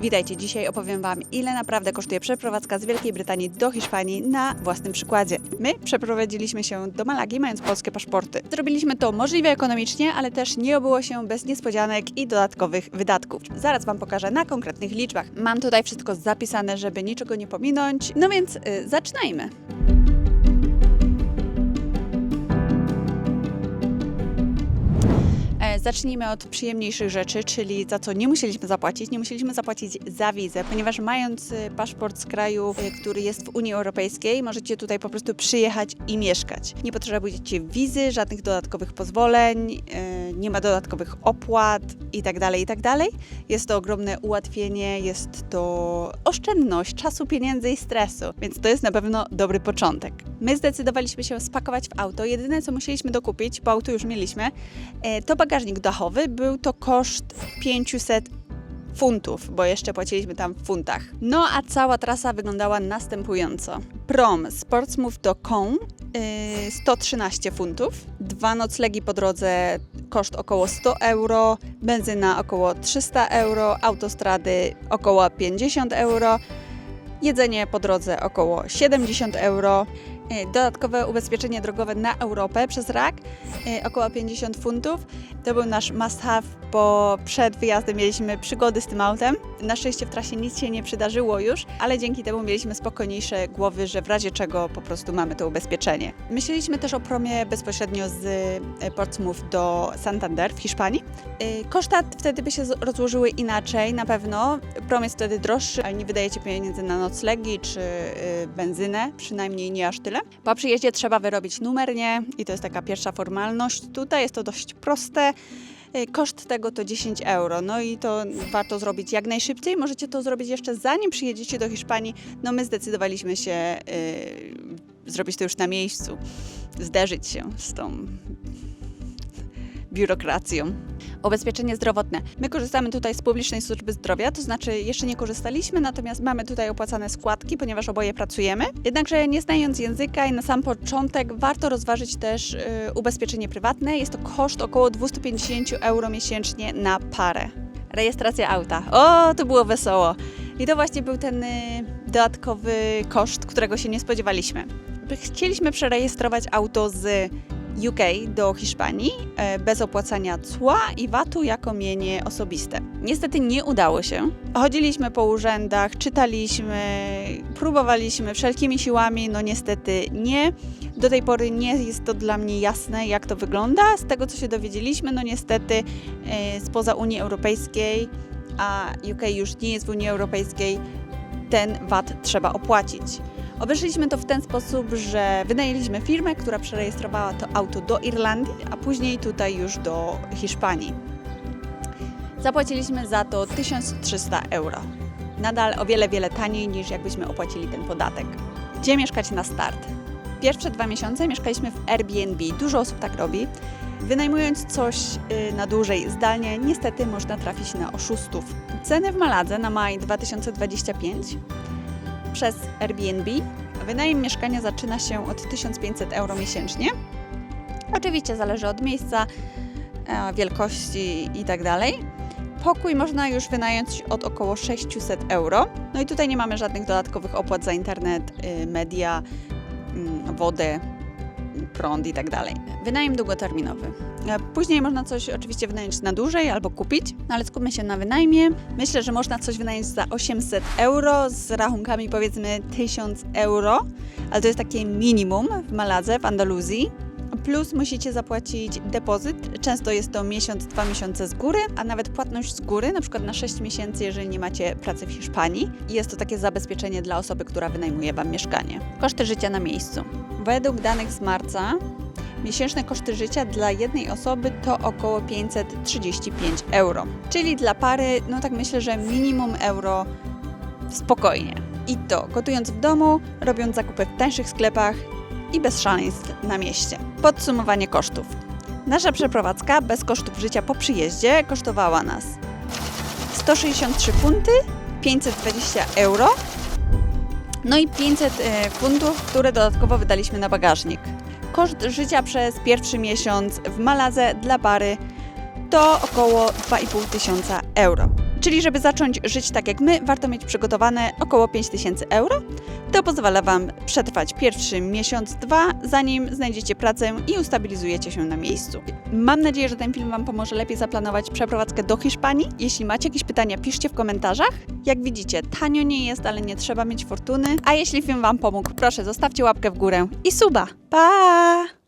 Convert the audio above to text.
Witajcie, dzisiaj opowiem Wam, ile naprawdę kosztuje przeprowadzka z Wielkiej Brytanii do Hiszpanii na własnym przykładzie. My przeprowadziliśmy się do Malagi, mając polskie paszporty. Zrobiliśmy to możliwie ekonomicznie, ale też nie obyło się bez niespodzianek i dodatkowych wydatków. Zaraz Wam pokażę na konkretnych liczbach. Mam tutaj wszystko zapisane, żeby niczego nie pominąć. No więc y, zaczynajmy. Zacznijmy od przyjemniejszych rzeczy, czyli za co nie musieliśmy zapłacić. Nie musieliśmy zapłacić za wizę, ponieważ mając e, paszport z kraju, e, który jest w Unii Europejskiej, możecie tutaj po prostu przyjechać i mieszkać. Nie potrzebujecie wizy, żadnych dodatkowych pozwoleń, e, nie ma dodatkowych opłat itd. itd. Jest to ogromne ułatwienie, jest to oszczędność czasu, pieniędzy i stresu, więc to jest na pewno dobry początek. My zdecydowaliśmy się spakować w auto. Jedyne co musieliśmy dokupić, bo auto już mieliśmy, E, To bagażnik dachowy, był to koszt 500 funtów, bo jeszcze płaciliśmy tam w funtach. No a cała trasa wyglądała następująco. Prom z Portsmouth do Caen yy, 113 funtów, dwa noclegi po drodze koszt około 100 euro, benzyna około 300 euro, autostrady około 50 euro, jedzenie po drodze około 70 euro, dodatkowe ubezpieczenie drogowe na Europę przez RAK yy, około 50 funtów. To był nasz must have, bo przed wyjazdem mieliśmy przygody z tym autem. Na szczęście w trasie nic się nie przydarzyło już, ale dzięki temu mieliśmy spokojniejsze głowy, że w razie czego po prostu mamy to ubezpieczenie. Myśleliśmy też o promie bezpośrednio z e, Portsmouth do Santander w Hiszpanii. E, Koszta wtedy by się rozłożyły inaczej, na pewno. Prom jest wtedy droższy, ale nie wydajecie pieniędzy na noclegi czy e, benzynę, przynajmniej nie aż tyle. Po przyjeździe trzeba wyrobić numer, nie? I to jest taka pierwsza formalność. Tutaj jest to dość proste. Y, Koszt tego to 10 euro, no i to warto zrobić jak najszybciej. Możecie to zrobić jeszcze zanim przyjedziecie do Hiszpanii. No my zdecydowaliśmy się y, zrobić to już na miejscu, zderzyć się z tą biurokracją. Ubezpieczenie zdrowotne. My korzystamy tutaj z publicznej służby zdrowia, to znaczy jeszcze nie korzystaliśmy, natomiast mamy tutaj opłacane składki, ponieważ oboje pracujemy. Jednakże nie znając języka i na sam początek warto rozważyć też y, ubezpieczenie prywatne. Jest to koszt około 250 euro miesięcznie na parę. Rejestracja auta. O, to było wesoło. I to właśnie był ten y, dodatkowy koszt, którego się nie spodziewaliśmy. Chcieliśmy przerejestrować auto z UK do Hiszpanii e, bez opłacania cła i VAT-u jako mienie osobiste. Niestety nie udało się. Chodziliśmy po urzędach, czytaliśmy, próbowaliśmy wszelkimi siłami, no niestety nie. Do tej pory nie jest to dla mnie jasne, jak to wygląda. Z tego, co się dowiedzieliśmy, no niestety e, spoza Unii Europejskiej, a UK już nie jest w Unii Europejskiej, ten VAT trzeba opłacić. Obeszliśmy to w ten sposób, że wynajęliśmy firmę, która przerejestrowała to auto do Irlandii, a później tutaj już do Hiszpanii. Zapłaciliśmy za to 1300 euro. Nadal o wiele, wiele taniej niż jakbyśmy opłacili ten podatek. Gdzie mieszkać na start? Pierwsze dwa miesiące mieszkaliśmy w Airbnb. Dużo osób tak robi. Wynajmując coś y, na dłużej zdalnie, niestety można trafić na oszustów. Ceny w Maladze na maj 2025 przez Airbnb. Wynajem mieszkania zaczyna się od 1500 euro miesięcznie. Oczywiście zależy od miejsca, e, wielkości itd. Pokój można już wynająć od około 600 euro. No i tutaj nie mamy żadnych dodatkowych opłat za internet, y, media, mm, wodę, prąd itd. Wynajem długoterminowy. E, Później można coś oczywiście wynająć na dłużej albo kupić, no ale skupmy się na wynajmie. Myślę, że można coś wynająć za 800 euro z rachunkami powiedzmy 1000 euro, ale to jest takie minimum w Maladze, w Andaluzji. Plus musicie zapłacić depozyt. Często jest to miesiąc, dwa miesiące z góry, a nawet płatność z góry, na przykład na 6 miesięcy, jeżeli nie macie pracy w Hiszpanii. I jest to takie zabezpieczenie dla osoby, która wynajmuje Wam mieszkanie. Koszty życia na miejscu. Według danych z marca Miesięczne koszty życia dla jednej osoby to około 535 euro. Czyli dla pary, no tak myślę, że minimum euro spokojnie. I to gotując w domu, robiąc zakupy w tańszych sklepach i bez szaleństw na mieście. Podsumowanie kosztów. Nasza przeprowadzka bez kosztów życia po przyjeździe kosztowała nas 163 funty, 520 euro, no i 500 e, funtów, które dodatkowo wydaliśmy na bagażnik. Koszt życia przez pierwszy miesiąc w Maladze dla pary to około 2,5 tysiąca euro. Czyli żeby zacząć żyć tak jak my, warto mieć przygotowane około 5000 euro. To pozwala Wam przetrwać pierwszy miesiąc, dwa, zanim znajdziecie pracę i ustabilizujecie się na miejscu. Mam nadzieję, że ten film Wam pomoże lepiej zaplanować przeprowadzkę do Hiszpanii. Jeśli macie jakieś pytania, piszcie w komentarzach. Jak widzicie, tanio nie jest, ale nie trzeba mieć fortuny. A jeśli film Wam pomógł, proszę zostawcie łapkę w górę i suba. Pa!